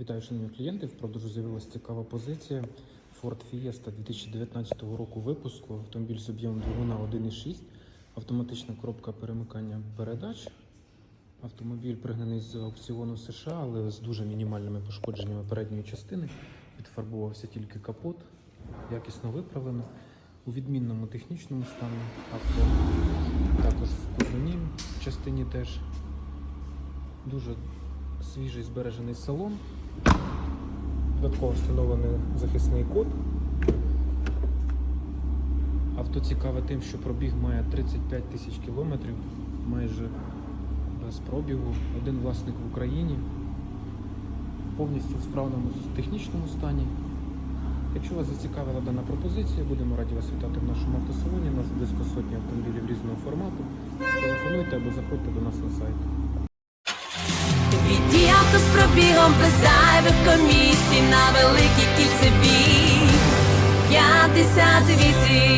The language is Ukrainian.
Вітаю, шановні клієнти. В продажу з'явилася цікава позиція. Ford Fiesta 2019 року випуску. Автомобіль з об'ємом двигуна 1,6, автоматична коробка перемикання передач. Автомобіль пригнаний з аукціону США, але з дуже мінімальними пошкодженнями передньої частини. Підфарбувався тільки капот, якісно виправлено. У відмінному технічному стані авто також в кузовній частині теж дуже свіжий збережений салон. Додатково встановлений захисний код. Авто цікаве тим, що пробіг має 35 тисяч кілометрів, майже без пробігу. Один власник в Україні. Повністю в справному технічному стані. Якщо вас зацікавила дана пропозиція, будемо раді вас вітати в нашому автосалоні. У нас близько сотні автомобілів різного формату. Телефонуйте або заходьте до нас на сайт. Віді з пробігом без зайвих комісій на великій кільцевій 58